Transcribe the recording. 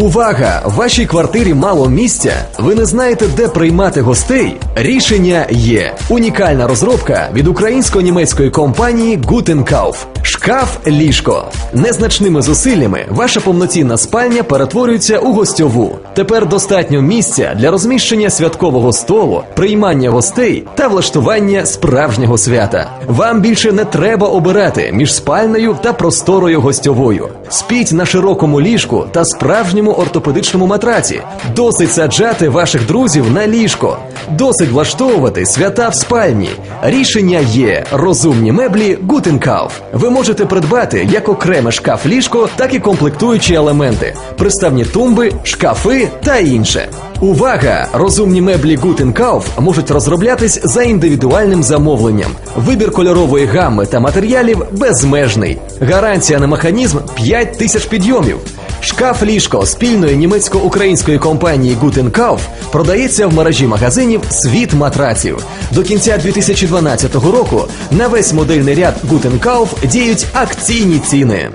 Увага! В вашій квартирі мало місця. Ви не знаєте, де приймати гостей? Рішення є. Унікальна розробка від українсько-німецької компанії Gutenkauf. Шкаф ліжко. Незначними зусиллями ваша повноцінна спальня перетворюється у гостьову. Тепер достатньо місця для розміщення святкового столу, приймання гостей та влаштування справжнього свята. Вам більше не треба обирати між спальнею та просторою гостьовою. Спіть на широкому ліжку та справжньому ортопедичному матраці. Досить саджати ваших друзів на ліжко. Досить влаштовувати свята в спальні. Рішення є розумні меблі Gutenkauf. Ви можете придбати як окреме шкаф ліжко, так і комплектуючі елементи, приставні тумби, шкафи та інше. Увага! Розумні меблі Gutenkauf можуть розроблятись за індивідуальним замовленням. Вибір кольорової гамми та матеріалів безмежний. Гарантія на механізм 5 тисяч підйомів. Шкаф ліжко спільної німецько-української компанії Gutenkauf продається в мережі магазинів Світ матраців. До кінця 2012 року на весь модельний ряд Gutenkauf діють акційні ціни.